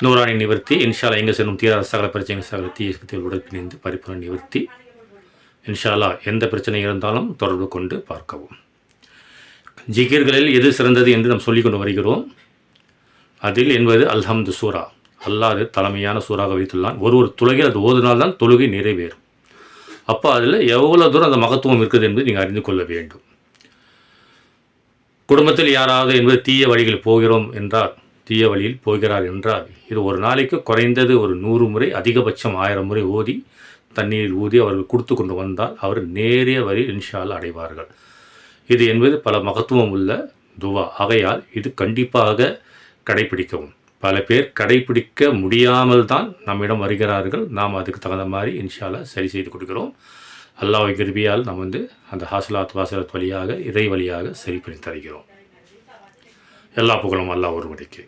நூறாணி நிவர்த்தி இன்ஷாலா எங்கே செல்லும்? தீராத சகல பிரச்சனைகள் சகல தீயத்தில் உடற்பிணைந்து பரிபூர்ண நிவர்த்தி. இன்ஷாலா எந்த பிரச்சனை இருந்தாலும் தொடர்பு கொண்டு பார்க்கவும். ஜிகிர்களில் எது சிறந்தது என்று நாம் சொல்லிக்கொண்டு வருகிறோம். அதில் என்பது அல்ஹம்து சூரா. அல்லாது தலைமையான சூறாக வைத்துள்ளான். ஒரு ஒரு துலகில் அது ஓதுனால்தான் தொழுகை நிறைவேறும். அப்போ அதில் எவ்வளோ தூரம் அந்த மகத்துவம் இருக்குது என்பது நீங்கள் அறிந்து கொள்ள வேண்டும். குடும்பத்தில் யாராவது என்பது தீய வழிகளில் போகிறோம் என்றால் தீய வழியில் போகிறார் என்றால் இது ஒரு நாளைக்கு குறைந்தது ஒரு நூறு முறை அதிகபட்சம் ஆயிரம் முறை ஓதி தண்ணீரில் ஊதி அவர்கள் கொடுத்து கொண்டு வந்தால் அவர் நேரிய வரி இன்ஷால் அடைவார்கள். இது என்பது பல மகத்துவம் உள்ள துவா. ஆகையால் இது கண்டிப்பாக கடைபிடிக்கவும். பல பேர் கடைபிடிக்க முடியாமல் தான் நம்மிடம் வருகிறார்கள். நாம் அதுக்கு தகுந்த மாதிரி இன்ஷால்லா சரி செய்து கொடுக்கிறோம். அல்லாஹ் கிருபியால் நாம் வந்து அந்த ஹாசலாத் வாசலாத் வழியாக இறை வழியாக சரி பண்ணி தருகிறோம். எல்லா புகழும் அல்லாஹ் ஒருவடிக்கு